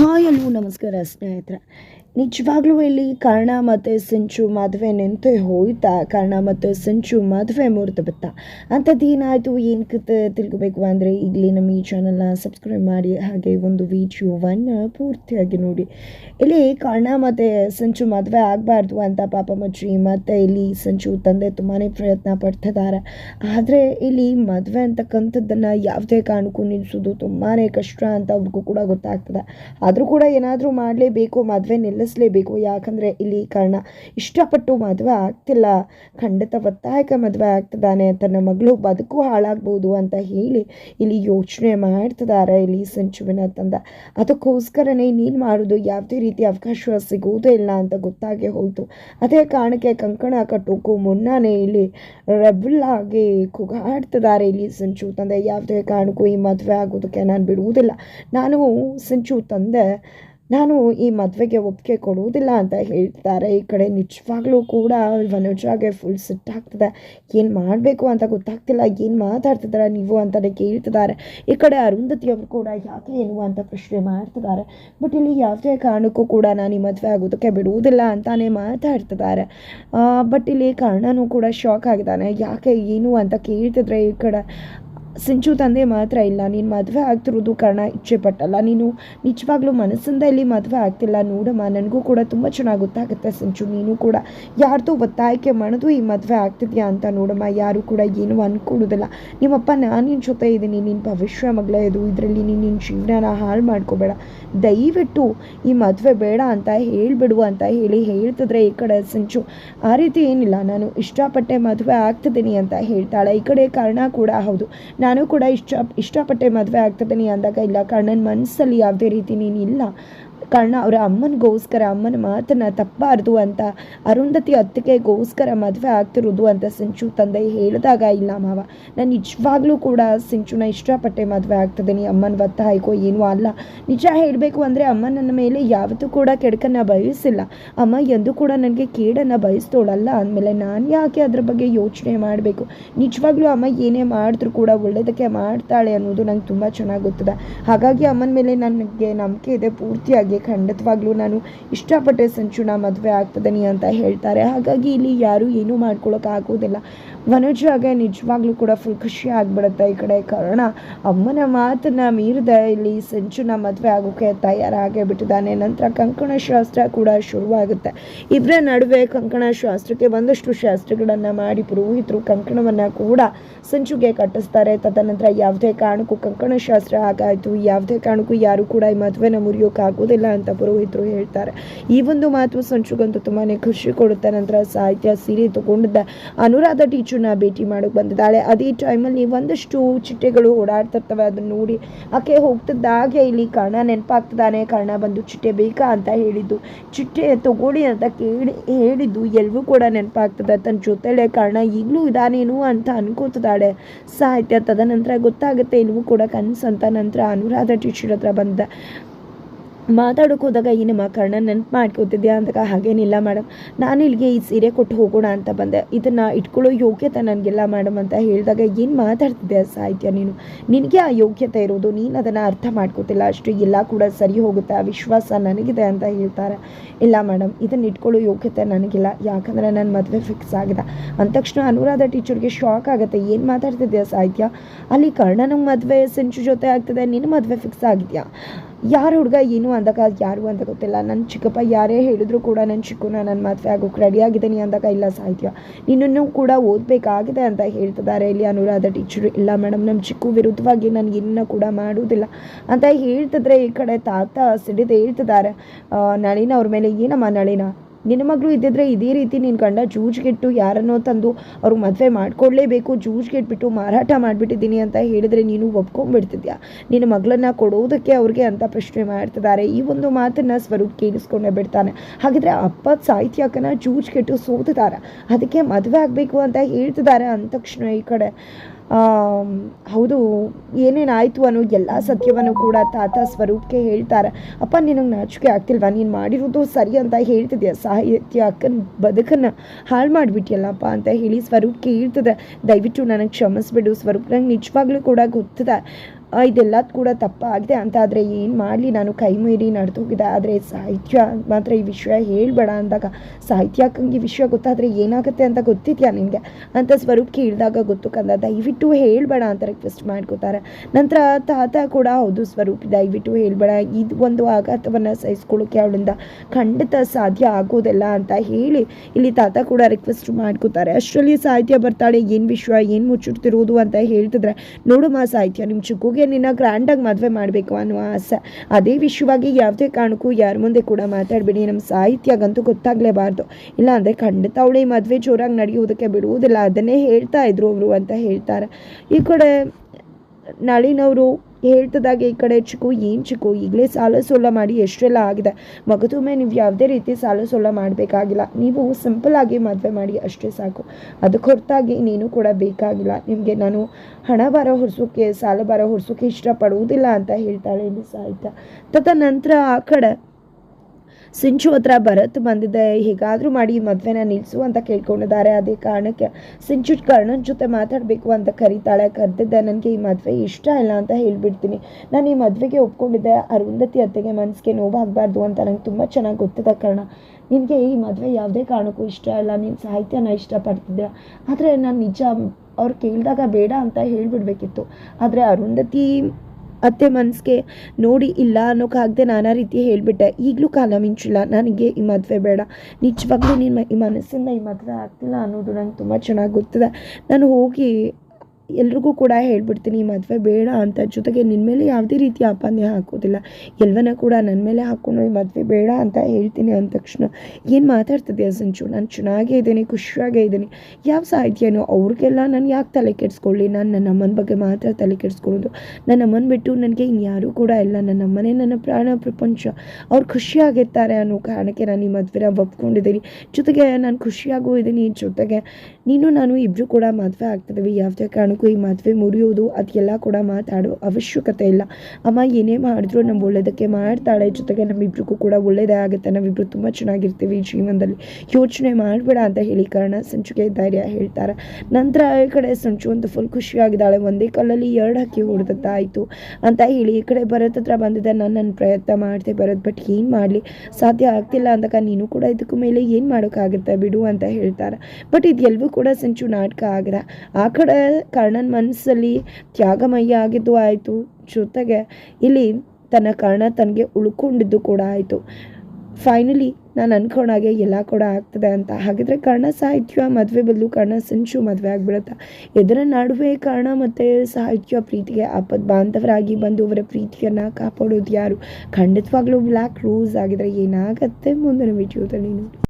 Hi hello ನಮಸ್ಕಾರ ಸ್ನೇಹಿತರೆ. ನಿಜವಾಗ್ಲೂ ಇಲ್ಲಿ ಕರ್ಣ ಮತ್ತು ಸಿಂಚು ಮದುವೆ ನಿಂತು ಹೋಯ್ತಾ? ಕರ್ಣ ಮತ್ತು ಸಿಂಚು ಮದುವೆ ಮುರಿದು ಬಿತ್ತ? ಅಂಥದ್ದು ಏನಾಯಿತು? ಏನು ಕತೆ ತಿಳ್ಕೊಬೇಕು ಅಂದರೆ ಈಗಲೇ ನಮ್ಮ ಈ ಚಾನಲ್ನ ಸಬ್ಸ್ಕ್ರೈಬ್ ಮಾಡಿ, ಹಾಗೆ ಒಂದು ವಿಡಿಯೋವನ್ನು ಪೂರ್ತಿಯಾಗಿ ನೋಡಿ. ಇಲ್ಲಿ ಕರ್ಣ ಮತ್ತು ಸಂಚು ಮದುವೆ ಆಗಬಾರ್ದು ಅಂತ ಪಾಪ ಮಚ್ಚಿ ಮತ್ತು ಇಲ್ಲಿ ಸಂಚು ತಂದೆ ತುಂಬಾ ಪ್ರಯತ್ನ ಪಡ್ತಿದ್ದಾರೆ ಆದರೆ ಇಲ್ಲಿ ಮದುವೆ ಅಂತಕ್ಕಂಥದ್ದನ್ನು ಯಾವುದೇ ಕಾರಣಕ್ಕೂ ನಿಲ್ಲಿಸೋದು ತುಂಬಾ ಕಷ್ಟ ಅಂತ ಅವ್ರಿಗೂ ಕೂಡ ಗೊತ್ತಾಗ್ತದೆ. ಆದರೂ ಕೂಡ ಏನಾದರೂ ಮಾಡಲೇಬೇಕು ಮದುವೆ ನಿಲ್ಲಿಸಲೇಬೇಕು ಯಾಕಂದರೆ ಇಲ್ಲಿ ಕಾರಣ, ಇಷ್ಟಪಟ್ಟು ಮದುವೆ ಆಗ್ತಿಲ್ಲ. ಖಂಡಿತ ಒತ್ತಾಯಕ ಮದುವೆ ಆಗ್ತಿದ್ದಾನೆ. ತನ್ನ ಮಗಳು ಬದುಕು ಹಾಳಾಗ್ಬೋದು ಅಂತ ಹೇಳಿ ಇಲ್ಲಿ ಯೋಚನೆ ಮಾಡ್ತಿದ್ದಾರೆ ಇಲ್ಲಿ ಸಂಚುವಿನ ತಂದ. ಅದಕ್ಕೋಸ್ಕರನೇ ನೀನು ಮಾಡೋದು ಯಾವುದೇ ರೀತಿ ಅವಕಾಶ ಸಿಗುವುದೇ ಇಲ್ಲ ಅಂತ ಗೊತ್ತಾಗಿ ಹೋಯಿತು. ಅದೇ ಕಾರಣಕ್ಕೆ ಕಂಕಣ ಕಟ್ಟೋಕ್ಕೂ ಮುನ್ನಾನೇ ಇಲ್ಲಿ ರೆಬಲ್ ಆಗಿ ಕೂಗಾಡ್ತಿದ್ದಾರೆ ಇಲ್ಲಿ ಸಂಚು ತಂದೆ. ಯಾವುದೇ ಕಾರಣಕ್ಕೂ ಈ ಮದುವೆ ಆಗೋದಕ್ಕೆ ನಾನು ಬಿಡುವುದಿಲ್ಲ. ನಾನು ಸಂಚು ತಂದೆ. ನಾನು ಈ ಮದುವೆಗೆ ಒಪ್ಪಿಗೆ ಕೊಡುವುದಿಲ್ಲ ಅಂತ ಹೇಳ್ತಾರೆ. ಈ ಕಡೆ ನಿಜವಾಗ್ಲೂ ಕೂಡ ವನುಜಾಗೆ ಫುಲ್ ಸಿಟ್ಟಾಗ್ತದೆ ಏನು ಮಾಡಬೇಕು ಅಂತ ಗೊತ್ತಾಗ್ತಿಲ್ಲ. ಏನು ಮಾತಾಡ್ತಿದ್ದಾರೆ ನೀವು ಅಂತಲೇ ಕೇಳ್ತಿದ್ದಾರೆ. ಈ ಕಡೆ ಅರುಂಧತಿ ಅವರು ಕೂಡ ಯಾಕೆ ಏನು ಅಂತ ಪ್ರಶ್ನೆ ಮಾಡ್ತಿದ್ದಾರೆ. ಬಟ್ ಇಲ್ಲಿ ಯಾವುದೇ ಕಾರಣಕ್ಕೂ ಕೂಡ ನಾನು ಈ ಮದುವೆ ಆಗೋದಕ್ಕೆ ಬಿಡುವುದಿಲ್ಲ ಅಂತಾನೆ ಮಾತಾಡ್ತಿದ್ದಾರೆ. ಬಟ್ ಇಲ್ಲಿ ಕರ್ಣನೂ ಕೂಡ ಶಾಕ್ ಆಗಿದ್ದಾನೆ. ಯಾಕೆ ಏನು ಅಂತ ಕೇಳ್ತಿದ್ರೆ ಈ ಕಡೆ. ಸಿಂಚು ತಂದೆ ಮಾತ್ರ ಇಲ್ಲ. ನೀನು ಮದುವೆ ಆಗ್ತಿರೋದು ಕಾರಣ ಇಚ್ಛೆ ಪಟ್ಟಲ್ಲ. ನೀನು ನಿಜವಾಗ್ಲೂ ಮನಸ್ಸಿಂದ ಇಲ್ಲಿ ಮದುವೆ ಆಗ್ತಿಲ್ಲ. ನೋಡಮ್ಮ, ನನಗೂ ಕೂಡ ತುಂಬ ಚೆನ್ನಾಗಿ ಗೊತ್ತಾಗುತ್ತೆ ಸಿಂಚು. ನೀನು ಕೂಡ ಯಾರ್ದೋ ಒತ್ತಾಯಕ್ಕೆ ಮಣದು ಈ ಮದುವೆ ಆಗ್ತಿದ್ಯಾ ಅಂತ ನೋಡಮ್ಮ. ಯಾರು ಕೂಡ ಏನು ಅಂದ್ಕೊಳ್ಳೋದಿಲ್ಲ ನಿಮ್ಮಪ್ಪ, ನಾನು ನಿನ್ನ ಜೊತೆ ಇದ್ದೀನಿ. ನಿನ್ನ ಭವಿಷ್ಯ ಮಗಳೇ ಇದು ಇದರಲ್ಲಿ ನೀನು ನಿನ್ನ ಜೀವನನ ಹಾಳು ಮಾಡ್ಕೋಬೇಡ. ದಯವಿಟ್ಟು ಈ ಮದುವೆ ಬೇಡ ಅಂತ ಹೇಳಿಬಿಡು ಅಂತ ಹೇಳಿ ಹೇಳ್ತಿದ್ರೆ ಈ ಕಡೆ ಸಿಂಚು. ಆ ರೀತಿ ಏನಿಲ್ಲ. ನಾನು ಇಷ್ಟಪಟ್ಟೆ ಮದುವೆ ಆಗ್ತಿದ್ದೀನಿ ಅಂತ ಹೇಳ್ತಾಳೆ. ಈ ಕಡೆ ಕಾರಣ ಕೂಡ ಹೌದು. ನಾನು ಕೂಡ ಇಷ್ಟ ಇಷ್ಟಪಟ್ಟೆ ಮದುವೆ ಆಗ್ತಿದ್ದೀನಿ ಅಂದಾಗ ಇಲ್ಲ ಕರ್ಣನ ಮನಸ್ಸಲ್ಲಿ ಯಾವುದೇ ರೀತಿ ನೀನಿಲ್ಲ. ಕರ್ಣ ಅವರ ಅಮ್ಮನಿಗೋಸ್ಕರ, ಅಮ್ಮನ ಮಾತನ್ನು ತಪ್ಪಬಾರ್ದು ಅಂತ, ಅರುಂಧತಿ ಅತ್ತಿಗೆಗೋಸ್ಕರ ಮದುವೆ ಆಗ್ತಿರೋದು ಅಂತ ಸಿಂಚು ತಂದೆ ಹೇಳಿದಾಗ, ಇಲ್ಲ ಮಾವ, ನಾನು ನಿಜವಾಗ್ಲೂ ಕೂಡ ಸಿಂಚುನ ಇಷ್ಟಪಟ್ಟೆ ಮದುವೆ ಆಗ್ತಿದ್ದೀನಿ ಅಮ್ಮನ ಒತ್ತಾಯಕೋ ಏನೂ ಅಲ್ಲ. ನಿಜ ಹೇಳಬೇಕು ಅಂದರೆ ಅಮ್ಮ ನನ್ನ ಮೇಲೆ ಯಾವತ್ತೂ ಕೂಡ ಕೆಡಕನ್ನು ಬಯಸಿಲ್ಲ. ಅಮ್ಮ ಎಂದೂ ಕೂಡ ನನಗೆ ಕೇಡನ್ನು ಬಯಸ್ತೋಳಲ್ಲ ಅಂದಮೇಲೆ ನಾನು ಯಾಕೆ ಅದ್ರ ಬಗ್ಗೆ ಯೋಚನೆ ಮಾಡಬೇಕು? ನಿಜವಾಗ್ಲೂ ಅಮ್ಮ ಏನೇ ಮಾಡಿದ್ರು ಕೂಡ ಒಳ್ಳೆಯದಕ್ಕೆ ಮಾಡ್ತಾಳೆ ಅನ್ನೋದು ನಂಗೆ ತುಂಬ ಚೆನ್ನಾಗಿ ಗೊತ್ತದೆ. ಹಾಗಾಗಿ ಅಮ್ಮನ ಮೇಲೆ ನನಗೆ ನಂಬಿಕೆ ಇದೆ, ಪೂರ್ತಿಯಾಗಿ. ಖಂಡಿತವಾಗ್ಲೂ ನಾನು ಇಷ್ಟಪಟ್ಟೆ ಸಂಚುನ ಮದುವೆ ಆಗ್ತದನಿ ಅಂತ ಹೇಳ್ತಾರೆ. ಹಾಗಾಗಿ ಇಲ್ಲಿ ಯಾರೂ ಏನೂ ಆಗೋದಿಲ್ಲ. ವನಜಾಗೆ ನಿಜವಾಗ್ಲೂ ಕೂಡ ಫುಲ್ ಖುಷಿ ಆಗಿಬಿಡುತ್ತೆ ಈ ಕಡೆ. ಕಾರಣ, ಅಮ್ಮನ ಮಾತನ್ನ ಮೀರಿದ. ಇಲ್ಲಿ ಸಂಚುನ ಮದುವೆ ಆಗೋಕ್ಕೆ ತಯಾರಾಗೇ ಬಿಟ್ಟಿದ್ದಾನೆ ನಂತರ ಕಂಕಣ ಶಾಸ್ತ್ರ ಕೂಡ ಶುರುವಾಗುತ್ತೆ. ಇದ್ರ ನಡುವೆ ಕಂಕಣ ಶಾಸ್ತ್ರಕ್ಕೆ ಒಂದಷ್ಟು ಶಾಸ್ತ್ರಗಳನ್ನು ಮಾಡಿ ಪುರೋಹಿತರು ಕಂಕಣವನ್ನು ಕೂಡ ಸಂಚುಗೆ ಕಟ್ಟಿಸ್ತಾರೆ. ತದನಂತರ ಯಾವುದೇ ಕಾರಣಕ್ಕೂ ಕಂಕಣ ಶಾಸ್ತ್ರ ಆಗಾಯಿತು ಯಾವುದೇ ಕಾರಣಕ್ಕೂ ಯಾರು ಕೂಡ ಈ ಮದುವೆನ ಮುರಿಯೋಕ್ಕಾಗೋದಿಲ್ಲ ಅಂತ ಪುರೋಹಿತರು ಹೇಳ್ತಾರೆ. ಈ ಒಂದು ಮಾತು ಸಂಚುಗಂತೂ ತುಂಬಾ ಖುಷಿ ಕೊಡುತ್ತೆ ನಂತರ ಸಾಹಿತ್ಯ ಸೀರೆ ತಗೊಂಡಿದ್ದ ಅನುರಾಧ ಟೀಚರ್ನ ಭೇಟಿ ಮಾಡೋಕೆ ಬಂದಿದ್ದಾಳೆ. ಅದೇ ಟೈಮಲ್ಲಿ ಒಂದಷ್ಟು ಚಿಟ್ಟೆಗಳು ಓಡಾಡ್ತಿರ್ತವೆ, ಅದನ್ನ ನೋಡಿ ಆಕೆ ಹೋಗ್ತಿದ್ದಾಗೆ ಇಲ್ಲಿ ಕರ್ಣ ನೆನಪಾಗ್ತದಾನೆ ಕರ್ಣ ಬಂದು ಚಿಟ್ಟೆ ಬೇಕಾ ಅಂತ ಹೇಳಿದ್ದು. ಚಿಟ್ಟೆ ತಗೊಳ್ಳಿ ಅಂತ ಕೇಳಿ ಹೇಳಿದ್ದು. ಎಲ್ಲವೂ ಕೂಡ ನೆನಪಾಗ್ತದೆ. ತನ್ನ ಜೊತೆಲೆ ಕರ್ಣ ಈಗಲೂ ಇದಾನೇನು ಅಂತ ಅನ್ಕೋತಿದ್ದಾಳೆ. ಸಾಹಿತ್ಯ ತದನಂತರ ಗೊತ್ತಾಗುತ್ತೆ. ಇಲ್ವೂ ಕೂಡ ಕನಸಂತ ನಂತರ ಅನುರಾಧ ಟೀಚರ್ ಹತ್ರ ಬಂದ ಮಾತಾಡೋಕೆ ಹೋದಾಗ ಏನಮ್ಮ ಕರ್ಣ ನೆನಪು ಮಾಡ್ಕೋತಿದ್ಯಾ ಅಂದಾಗ ಹಾಗೇನಿಲ್ಲ ಮೇಡಮ್. ನಾನು ಇಲ್ಲಿಗೆ ಈ ಸೀರೆ ಕೊಟ್ಟು ಹೋಗೋಣ ಅಂತ ಬಂದೆ. ಇದನ್ನು ಇಟ್ಕೊಳ್ಳೋ ಯೋಗ್ಯತೆ ನನಗೆಲ್ಲ ಮೇಡಮ್ ಅಂತ ಹೇಳಿದಾಗ ಏನು ಮಾತಾಡ್ತಿದ್ದೆ ಸಾಹಿತ್ಯ ನೀನು? ನಿನಗೆ ಆ ಯೋಗ್ಯತೆ ಇರೋದು, ನೀನು ಅದನ್ನು ಅರ್ಥ ಮಾಡ್ಕೋತಿಲ್ಲ. ಅಷ್ಟು ಎಲ್ಲ ಕೂಡ ಸರಿ ಹೋಗುತ್ತೆ, ಆ ವಿಶ್ವಾಸ ನನಗಿದೆ ಅಂತ ಹೇಳ್ತಾರೆ. ಇಲ್ಲ ಮೇಡಮ್, ಇದನ್ನು ಇಟ್ಕೊಳ್ಳೋ ಯೋಗ್ಯತೆ ನನಗಿಲ್ಲ. ಯಾಕಂದರೆ ನನ್ನ ಮದುವೆ ಫಿಕ್ಸ್ ಆಗಿದೆ. ಅಂದ ತಕ್ಷಣ ಅನುರಾಧ ಟೀಚರ್ಗೆ ಶಾಕ್ ಆಗುತ್ತೆ. ಏನು ಮಾತಾಡ್ತಿದ್ಯಾ ಸಾಹಿತ್ಯ? ಅಲ್ಲಿ ಕರ್ಣನ ಮದುವೆ, ಸಿಂಚು ಜೊತೆ ಆಗ್ತದೆ. ನಿನ್ನ ಮದುವೆ ಫಿಕ್ಸ್ ಆಗಿದೆಯಾ? ಯಾರು ಹುಡುಗ ಏನು ಅಂದಾಗ ಯಾರು ಅಂತ ಗೊತ್ತಿಲ್ಲ. ನನ್ನ ಚಿಕ್ಕಪ್ಪ ಯಾರೇ ಹೇಳಿದ್ರು ಕೂಡ ನನ್ನ ಚಿಕ್ಕನ ನನ್ನ ಮದುವೆ ಆಗೋಕೆ ರೆಡಿಯಾಗಿದ್ದೀನಿ ಅಂದಾಗ, ಇಲ್ಲ ಸಾಹಿತ್ಯ, ನಿನ್ನನ್ನು ಕೂಡ ಓದಬೇಕಾಗಿದೆ ಅಂತ ಹೇಳ್ತಿದ್ದಾರೆ ಇಲ್ಲಿ ಅನುರಾಧ ಟೀಚರು ಇಲ್ಲ ಮೇಡಮ್ ನಮ್ಮ ಚಿಕ್ಕು ವಿರುದ್ಧವಾಗಿ ನನಗೆ ಇನ್ನೂ ಕೂಡ ಮಾಡುವುದಿಲ್ಲ. ಅಂತ ಹೇಳ್ತಿದ್ರೆ ಈ ಕಡೆ ತಾತ ಸಿಡಿದು ಹೇಳ್ತಿದ್ದಾರೆ. ನಳಿನ ಅವ್ರ ಮೇಲೆ, ಏನಮ್ಮ ನಳಿನ? ನಿನ್ನ ಮಗಳು ಇದ್ದಿದ್ರೆ ಇದೇ ರೀತಿ ನಿನ್ನ ಗಂಡ ಜೂಜ್ಗೆಟ್ಟು ಯಾರನ್ನೋ ತಂದು ಅವ್ರು ಮದುವೆ ಮಾಡಿಕೊಡ್ಲೇಬೇಕು ಜೂಜ್ಗೆಟ್ಬಿಟ್ಟು ಮಾರಾಟ ಮಾಡಿಬಿಟ್ಟಿದ್ದೀನಿ ಅಂತ ಹೇಳಿದ್ರೆ ನೀನು ಒಪ್ಕೊಂಡ್ಬಿಡ್ತಿದ್ಯಾ ನಿನ್ನ ಮಗಳನ್ನ ಕೊಡೋದಕ್ಕೆ ಅವ್ರಿಗೆ ಅಂತ ಪ್ರಶ್ನೆ ಮಾಡ್ತಿದ್ದಾರೆ. ಈ ಒಂದು ಮಾತನ್ನು ಸ್ವರೂಪ್ ಕೇಳಿಸ್ಕೊಂಡೇ ಬಿಡ್ತಾನೆ. ಹಾಗಿದ್ರೆ ಅಪ್ಪ ಸಾಹಿತ್ಯಕನ ಜೂಜ್ಗೆಟ್ಟು ಸೋತಿದ್ದಾರೆ ಅದಕ್ಕೆ ಮದುವೆ ಆಗಬೇಕು ಅಂತ ಹೇಳ್ತಿದ್ದಾರೆ ಅಂದ ತಕ್ಷಣ ಈ ಕಡೆ. ಹೌದು ಏನೇನಾಯಿತು ಅನ್ನೋ ಎಲ್ಲ ಸತ್ಯವನ್ನು ಕೂಡ ತಾತ ಸ್ವರೂಪಕ್ಕೆ ಹೇಳ್ತಾರೆ. ಅಪ್ಪ, ನಿನಗೆ ನಾಚಿಕೆ ಆಗ್ತಿಲ್ವಾ? ನೀನು ಮಾಡಿರೋದು ಸರಿ ಅಂತ ಹೇಳ್ತಿದ್ಯಾ? ಸಾಹಿತ್ಯ ಅಕ್ಕನ ಬದುಕನ್ನು ಹಾಳು ಮಾಡಿಬಿಟ್ಟಿಯಲ್ಲಪ್ಪ ಅಂತ ಹೇಳಿ ಸ್ವರೂಪಕ್ಕೆ ಹೇಳ್ತಿದೆ ದಯವಿಟ್ಟು ನನಗೆ ಕ್ಷಮಿಸ್ಬಿಡು. ಸ್ವರೂಪ್ ನಂಗೆ ನಿಜವಾಗ್ಲೂ ಕೂಡ ಗೊತ್ತಿದೆ. ಇದೆಲ್ಲ ಕೂಡ ತಪ್ಪಾಗಿದೆ ಅಂತ ಆದರೆ ಏನು ಮಾಡಲಿ? ನಾನು ಕೈ ಮೀರಿ ನಡೆದೋಗಿದೆ. ಆದರೆ ಸಾಹಿತ್ಯ ಮಾತ್ರ ಈ ವಿಷಯ ಹೇಳಬೇಡ ಅಂದಾಗ ಸಾಹಿತ್ಯಕ್ಕಂಗೆ ಈ ವಿಷಯ ಗೊತ್ತಾದರೆ ಏನಾಗುತ್ತೆ ಅಂತ ಗೊತ್ತಿದೆಯಾ ನಿನಗೆ? ಅಂತ ಸ್ವರೂಪ್ ಕೇಳಿದಾಗ ಗೊತ್ತು ಕಂದ, ದಯವಿಟ್ಟು ಹೇಳಬೇಡ ಅಂತ ರಿಕ್ವೆಸ್ಟ್ ಮಾಡ್ಕೋತಾರೆ. ನಂತರ ತಾತ ಕೂಡ, ಹೌದು ಸ್ವರೂಪ್, ದಯವಿಟ್ಟು ಹೇಳಬೇಡ. ಇದು ಒಂದು ಆಘಾತವನ್ನು ಸಹಿಸ್ಕೊಳ್ಳೋಕೆ ಅವಳಿಂದ ಖಂಡಿತ ಸಾಧ್ಯ ಆಗೋದಿಲ್ಲ ಅಂತ ಹೇಳಿ ಇಲ್ಲಿ ತಾತ ಕೂಡ ರಿಕ್ವೆಸ್ಟ್ ಮಾಡ್ಕೋತಾರೆ. ಅಷ್ಟರಲ್ಲಿ ಸಾಹಿತ್ಯ ಬರ್ತಾಳೆ, ಏನು ವಿಷಯ, ಏನು ಮುಚ್ಚಿಡ್ತಿರೋದು ಅಂತ ಹೇಳ್ತಿದ್ರೆ, ನೋಡಮ್ಮ ಸಾಹಿತ್ಯ ನಿಮ್ಮ ಚಿಕ್ಕುಗೆ ನಿನ್ನ ಗ್ರ್ಯಾಂಡಾಗಿ ಮದುವೆ ಮಾಡಬೇಕು ಅನ್ನುವ ಆಸೆ. ಅದೇ ವಿಷಯವಾಗಿ ಯಾವುದೇ ಕಾರಣಕ್ಕೂ ಯಾರ ಮುಂದೆ ಕೂಡ ಮಾತಾಡಬೇಡಿ. ನಮ್ಮ ಸಾಹಿತ್ಯಗಂತೂ ಗೊತ್ತಾಗಲೇಬಾರ್ದು. ಇಲ್ಲ ಅಂದರೆ ಖಂಡಿತ ಅವಳು ಈ ಮದುವೆ ಜೋರಾಗಿ ನಡೆಯುವುದಕ್ಕೆ ಬಿಡುವುದಿಲ್ಲ. ಅದನ್ನೇ ಹೇಳ್ತಾ ಇದ್ರು ಅವರು ಅಂತ ಹೇಳ್ತಾರೆ. ಈ ಕಡೆ ನಳಿನವರು ಹೇಳ್ತದಾಗೆ ಈ ಕಡೆ ಚಿಕ್ಕು, ಏನು ಚಿಕ್ಕು? ಈಗಲೇ ಸಾಲ ಸೋಲ ಮಾಡಿ ಎಷ್ಟೆಲ್ಲ ಆಗಿದೆ? ಮಗದೊಮ್ಮೆ ನೀವು ಯಾವುದೇ ರೀತಿ ಸಾಲ ಸೋಲ ಮಾಡಬೇಕಾಗಿಲ್ಲ. ನೀವು ಸಿಂಪಲ್ ಆಗಿ ಮದುವೆ ಮಾಡಿ ಅಷ್ಟೇ ಸಾಕು. ಅದಕ್ಕೆ ಹೊರತಾಗಿ ನೀನು ಕೂಡ ಬೇಕಾಗಿಲ್ಲ. ನಿಮಗೆ ನಾನು ಹಣ ಬರೋ ಹೊರಿಸೋಕ್ಕೆ ಸಾಲ ಬರೋ ಹೊರಿಸೋಕ್ಕೆ ಇಷ್ಟಪಡುವುದಿಲ್ಲ ಅಂತ ಹೇಳ್ತಾಳೆ ಸಾಹಿತ್ಯ ತದನಂತರ ಆ ಕಡೆ ಸಿಂಚು ಹತ್ರ ಭರತ್ ಬಂದಿದ್ದೆ ಹೇಗಾದರೂ ಮಾಡಿ ಮದುವೆನ ನಿಲ್ಲಿಸು ಅಂತ ಕೇಳ್ಕೊಂಡಿದ್ದಾರೆ. ಅದೇ ಕಾರಣಕ್ಕೆ ಸಿಂಚು ಕರ್ಣನ ಜೊತೆ ಮಾತಾಡಬೇಕು ಅಂತ ಕರೀತಾಳೆ. ಕರೆದಿದ್ದೆ, ನನಗೆ ಈ ಮದುವೆ ಇಷ್ಟ ಇಲ್ಲ ಅಂತ ಹೇಳ್ಬಿಡ್ತೀನಿ. ನಾನು ಈ ಮದುವೆಗೆ ಒಪ್ಕೊಂಡಿದ್ದೆ. ಅರುಂಧತಿ ಅತ್ತೆಗೆ ಮನಸ್ಸಿಗೆ ನೋವಾಗಬಾರ್ದು ಅಂತ ನಂಗೆ ತುಂಬ ಚೆನ್ನಾಗಿ ಗೊತ್ತಿದೆ ಕರ್ಣ. ನಿನಗೆ ಈ ಮದುವೆ ಯಾವುದೇ ಕಾರಣಕ್ಕೂ ಇಷ್ಟ ಇಲ್ಲ. ನೀನು ಸಾಹಿತ್ಯನ ಇಷ್ಟಪಡ್ತಿದ್ದೆ ಆದರೆ ನಾನು ನಿಜ ಅವ್ರು ಕೇಳಿದಾಗ ಬೇಡ ಅಂತ ಹೇಳ್ಬಿಡ್ಬೇಕಿತ್ತು. ಆದರೆ ಅರುಂಧತಿ ಅತ್ತೆ ಮನಸ್ಸಿಗೆ ನೋಡಿ ಇಲ್ಲ ಅನ್ನೋಕ್ಕಾಗದೆ ನಾನಾ ರೀತಿ ಹೇಳಿಬಿಟ್ಟೆ. ಈಗಲೂ ಕಾಲ ಮಿಂಚಿಲ್ಲ. ನನಗೆ ಈ ಮದುವೆ ಬೇಡ. ನಿಜವಾಗ್ಲೂ ನೀನು ಈ ಮನಸ್ಸಿಂದ ಈ ಮದುವೆ ಆಗ್ತಿಲ್ಲ ಅನ್ನೋದು ನಂಗೆ ತುಂಬ ಚೆನ್ನಾಗಿ ಗೊತ್ತಿದೆ. ನಾನು ಹೋಗಿ ಎಲ್ರಿಗೂ ಕೂಡ ಹೇಳ್ಬಿಡ್ತೀನಿ ಈ ಮದುವೆ ಬೇಡ ಅಂತ ಜೊತೆಗೆ ನಿನ್ನ ಮೇಲೆ ಯಾವುದೇ ರೀತಿ ಅಪಾನ್ಯ ಹಾಕೋದಿಲ್ಲ. ಎಲ್ಲವನ್ನ ಕೂಡ ನನ್ನ ಮೇಲೆ ಹಾಕ್ಕೊಂಡು ಈ ಮದುವೆ ಬೇಡ ಅಂತ ಹೇಳ್ತೀನಿ ಅಂದ ತಕ್ಷಣ ಏನು ಮಾತಾಡ್ತಿದ್ಯಾ ಸಂಚು ನಾನು ಚೆನ್ನಾಗೇ ಇದ್ದೀನಿ, ಖುಷಿಯಾಗೇ ಇದ್ದೀನಿ. ಯಾವ ಸಾಹಿತ್ಯನೋ ಅವ್ರಿಗೆಲ್ಲ ನಾನು ಯಾಕೆ ತಲೆ ಕೆಡಿಸ್ಕೊಳ್ಳಿ? ನಾನು ನನ್ನ ಅಮ್ಮನ ಬಗ್ಗೆ ಮಾತ್ರ ತಲೆ ಕೆಡಿಸ್ಕೊಳ್ಳೋದು. ನನ್ನ ಅಮ್ಮನ ಬಿಟ್ಟು ನನಗೆ ಇನ್ಯಾರೂ ಕೂಡ ಇಲ್ಲ. ನನ್ನ ಅಮ್ಮನೇ ನನ್ನ ಪ್ರಾಣ ಪ್ರಪಂಚ. ಅವ್ರು ಖುಷಿಯಾಗಿರ್ತಾರೆ ಅನ್ನೋ ಕಾರಣಕ್ಕೆ ನಾನು ಈ ಮದುವೆನ ಒಪ್ಕೊಂಡಿದ್ದೀನಿ. ಜೊತೆಗೆ ನಾನು ಖುಷಿಯಾಗೂ ಇದ್ದೀನಿ. ಜೊತೆಗೆ ನೀನು, ನಾನು ಇಬ್ಬರು ಕೂಡ ಮದುವೆ ಆಗ್ತಿದ್ದೀವಿ ಯಾವುದೇ ಕಾರಣಕ್ಕೂ ಈ ಮದುವೆ ಮುರಿಯೋದು ಅದೆಲ್ಲ ಕೂಡ ಮಾತಾಡೋ ಅವಶ್ಯಕತೆ ಇಲ್ಲ. ಅಮ್ಮ ಏನೇ ಮಾಡಿದ್ರು ನಮ್ಮ ಒಳ್ಳೆಯದಕ್ಕೆ ಮಾಡ್ತಾಳೆ, ಜೊತೆಗೆ ನಮ್ಮಿಬ್ರಿಗೂ ಕೂಡ ಒಳ್ಳೇದೇ ಆಗುತ್ತೆ. ನಾವಿಬ್ರು ತುಂಬ ಚೆನ್ನಾಗಿರ್ತೀವಿ ಜೀವನದಲ್ಲಿ. ಯೋಚನೆ ಮಾಡಬೇಡ ಅಂತ ಹೇಳಿ ಕಾರಣ ಸಂಚುಗೆ ಧೈರ್ಯ ಹೇಳ್ತಾರೆ. ನಂತರ ಈ ಕಡೆ ಸಂಚು ಅಂತ ಫುಲ್ ಖುಷಿಯಾಗಿದ್ದಾಳೆ. ಒಂದೇ ಕಾಲಲ್ಲಿ ಎರಡು ಹಕ್ಕಿ ಹೊಡೆದತ್ತಾಯಿತು ಅಂತ ಹೇಳಿ ಈ ಕಡೆ ಭರತ್ ಹತ್ರ ಬಂದಿದ್ದೆ ನಾನು ನನ್ನ ಪ್ರಯತ್ನ ಮಾಡ್ತೆ ಭರತ್, ಬಟ್ ಏನು ಮಾಡಲಿ? ಸಾಧ್ಯ ಆಗ್ತಿಲ್ಲ ಅಂದಾಗ ನೀನು ಕೂಡ ಇದಕ್ಕೂ ಮೇಲೆ ಏನು ಮಾಡೋಕ್ಕಾಗುತ್ತೆ ಬಿಡು ಅಂತ ಹೇಳ್ತಾರೆ. ಬಟ್ ಇದು ಎಲ್ಲವೂ ಕೂಡ ಸಂಚು ನಾಟಕ ಆಗಿದೆ. ಆ ಕಡೆ ಕರ್ಣನ ಮನಸ್ಸಲ್ಲಿ ತ್ಯಾಗಮಯ್ಯ ಆಗಿದ್ದು ಆಯಿತು. ಜೊತೆಗೆ ಇಲ್ಲಿ ತನ್ನ ಕರ್ಣ ತನಗೆ ಉಳ್ಕೊಂಡಿದ್ದು ಕೂಡ ಆಯಿತು. ಫೈನಲಿ ನಾನು ಅನ್ಕೊಂಡಾಗೆ ಎಲ್ಲ ಕೂಡ ಆಗ್ತದೆ ಅಂತ. ಹಾಗಿದ್ರೆ ಕರ್ಣ ಸಾಹಿತ್ಯ ಮದುವೆ ಬದಲು ಕರ್ಣ ಸಂಚು ಮದುವೆ ಆಗಿಬಿಡುತ್ತಾ? ಇದರ ನಡುವೆ ಕರ್ಣ ಮತ್ತು ಸಾಹಿತ್ಯ ಪ್ರೀತಿಗೆ ಅಪದ ಬಾಂಧವರಾಗಿ ಬಂದು ಅವರ ಪ್ರೀತಿಯನ್ನು ಕಾಪಾಡೋದು ಯಾರು? ಖಂಡಿತವಾಗ್ಲೂ ಬ್ಲ್ಯಾಕ್ ರೋಸ್ ಆಗಿದ್ರೆ ಏನಾಗತ್ತೆ ಮುಂದಿನ ವಿಡಿಯೋದಲ್ಲಿ ನೋಡಿ.